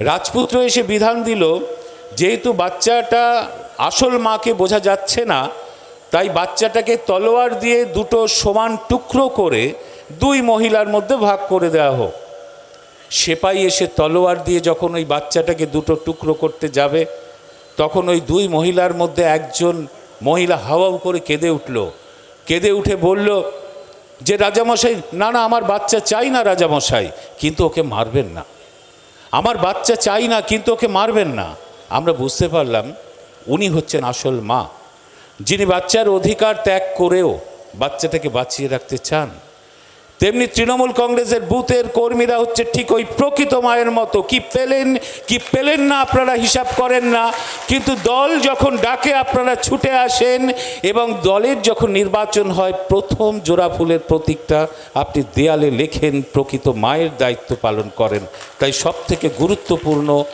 রাজপুত্র এসে বিধান দিল, যেহেতু বাচ্চাটা আসল মাকে বোঝা যাচ্ছে না, তাই বাচ্চাটাকে তলোয়ার দিয়ে দুটো সমান টুকরো করে দুই মহিলার মধ্যে ভাগ করে দেওয়া হোক। সেপাই এসে তলোয়ার দিয়ে যখন ওই বাচ্চাটাকে দুটো টুকরো করতে যাবে, তখন ওই দুই মহিলার মধ্যে একজন মহিলা হাওয়াও করে কেঁদে উঠল। কেঁদে উঠে বলল, যে রাজামশাই, না না, আমার বাচ্চা চাই না রাজামশাই, কিন্তু ওকে মারবেন না। আমার বাচ্চা চাই না, কিন্তু ওকে মারবেন না। আমরা বুঝতে পারলাম উনি হচ্ছেন আসল মা, যিনি বাচ্চার অধিকার ত্যাগ করেও বাচ্চাটাকে বাঁচিয়ে রাখতে চান। তেমনি তৃণমূল কংগ্রেসের বুথের কর্মীরা হচ্ছে ঠিক ওই প্রকৃত মায়ের মতো। কি পেলেন কি পেলেন না আপনারা হিসাব করেন না। কিন্তু দল যখন ডাকে আপনারা ছুটে আসেন এবং দলের যখন নির্বাচন হয়, প্রথম জোড়া ফুলের প্রতীকটা আপনি দেয়ালে লেখেন, প্রকৃত মায়ের দায়িত্ব পালন করেন। তাই সব থেকে গুরুত্বপূর্ণ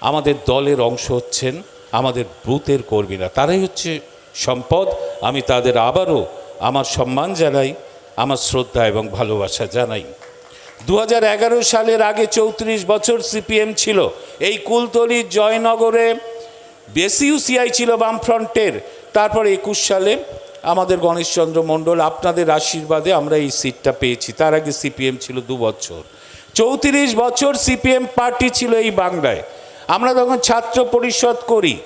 আমাদের দলের অংশ হচ্ছেন আমাদের বুথের কর্মীরা। তারাই হচ্ছে সম্পদ। আমি তাদের আবারও আমার সম্মান জানাই। আমার শ্রদ্ধা এবং ভালোবাসা জানাই। দু হাজার এগারো সালের আগে চৌত্রিশ বছর সিপিএম ছিল। এই কুলতলির জয়নগরে বেশি ইউসিআই ছিল বামফ্রন্টের। তারপর একুশ সালে আমাদের গণেশচন্দ্র মণ্ডল আপনাদের আশীর্বাদে আমরা এই সিটটা পেয়েছি। তার আগে সিপিএম ছিল দু বছর। চৌত্রিশ বছর সিপিএম পার্টি ছিল এই বাংলায়। আমরা তখন ছাত্র পরিষদ করি।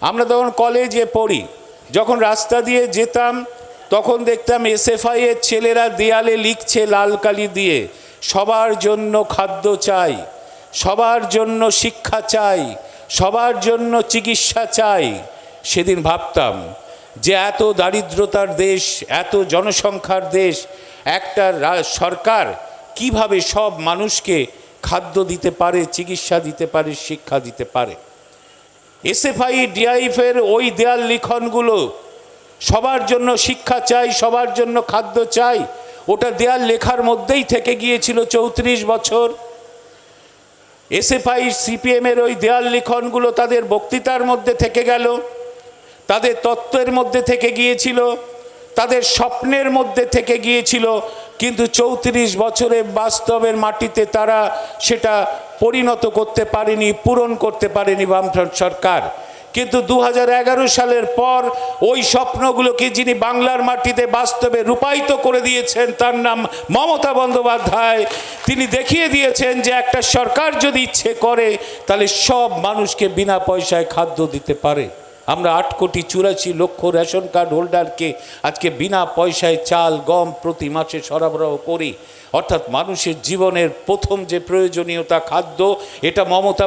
আমরা তখন কলেজে পড়ি। যখন রাস্তা দিয়ে যেতাম তখন দেখতাম এসএফআই এর ছেলেরা দেয়ালে লিখছে লাল কালি দিয়ে, সবার জন্য খাদ্য চাই, সবার জন্য শিক্ষা চাই, সবার জন্য চিকিৎসা চাই। সেদিন ভাবতাম যে এত দারিদ্রতার দেশ, এত জনসংখ্যার দেশ, একটা সরকার কীভাবে সব মানুষকে খাদ্য দিতে পারে, চিকিৎসা দিতে পারে, শিক্ষা দিতে পারে? এসএফআই, ডিআইএফের ওই দেয়াল লিখনগুলো সবার জন্য শিক্ষা চাই, সবার জন্য খাদ্য চাই, ওটা দেয়াল লেখার মধ্যেই থেকে গিয়েছিল চৌত্রিশ বছর। এসএফআই সিপিএমের ওই দেয়াল লিখনগুলো তাদের বক্তৃতার মধ্যে থেকে গেল, তাদের তত্ত্বের মধ্যে থেকে গিয়েছিল, তাদের স্বপ্নের মধ্যে থেকে গিয়েছিল, কিন্তু চৌত্রিশ বছরে বাস্তবের মাটিতে তারা সেটা পরিণত করতে পারেনি, পূরণ করতে পারেনি বামফ্রন্ট সরকার। কিন্তু দু হাজার এগারো সালের পর ওই স্বপ্নগুলোকে যিনি বাংলার মাটিতে বাস্তবে রূপায়িত করে দিয়েছেন, তার নাম মমতা বন্দ্যোপাধ্যায়। তিনি দেখিয়ে দিয়েছেন যে একটা সরকার যদি ইচ্ছে করে, তাহলে সব মানুষকে বিনা পয়সায় খাদ্য দিতে পারে। আমরা আট কোটি চুরাশি লক্ষ রেশন কার্ড হোল্ডারকে আজকে বিনা পয়সায় চাল, গম প্রতি মাসে সরবরাহ করি। অর্থাৎ মানুষের জীবনের প্রথম যে প্রয়োজনীয়তা খাদ্য, এটা মমতা